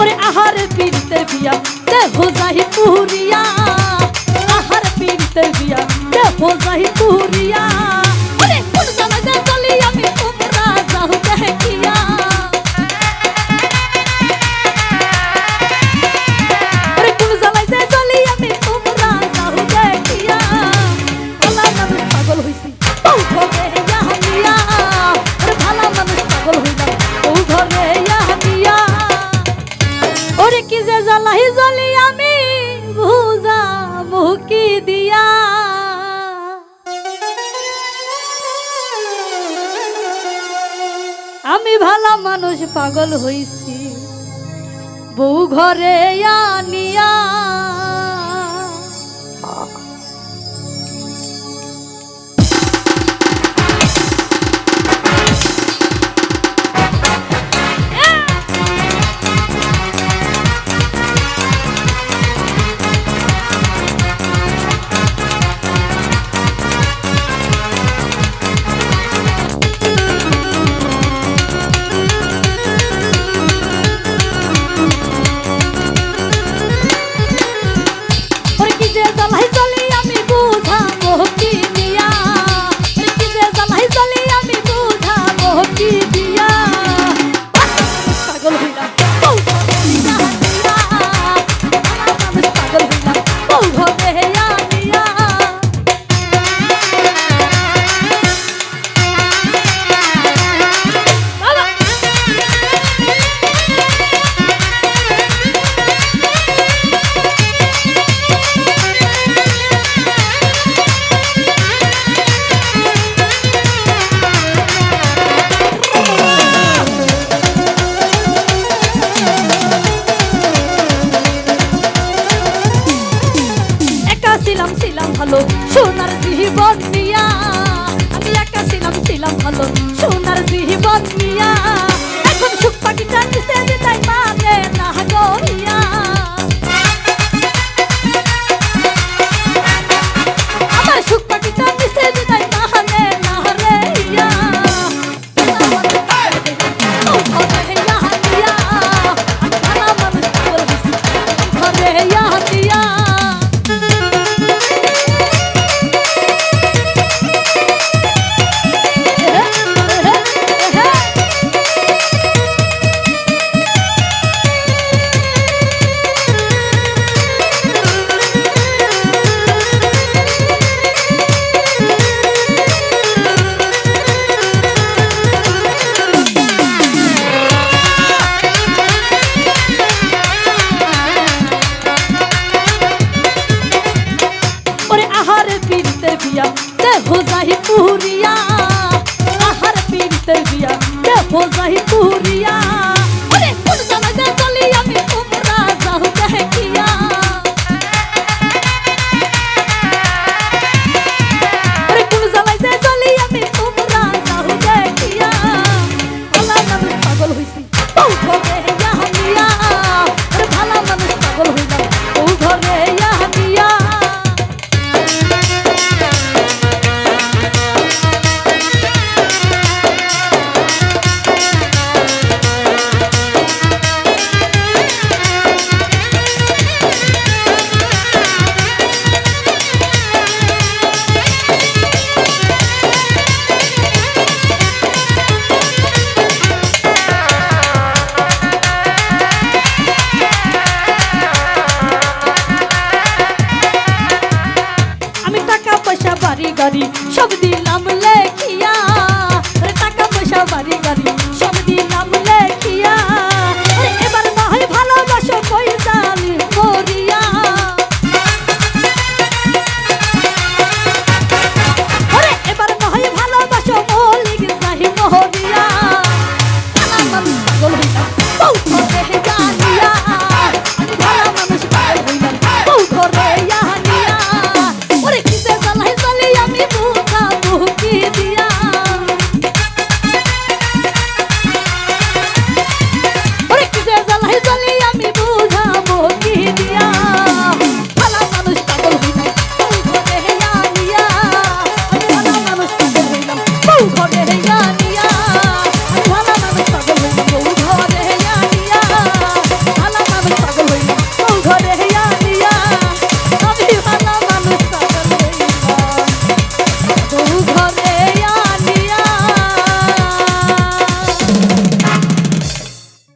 ওরে আহার পিনতে বিয়া দেহ যাহি পুরিয়া। আহার পিনতে বিয়া দেহ যাহি পুরিয়া। আমি ভালা মানুষ পাগল হইছি। বউ ঘরে আনিয়া Come বাড়ি গাড়ি সব দিলাম লেখিয়া। টাকা পয়সা বাড়ি গাড়ি সব দিলাম লেখিয়া।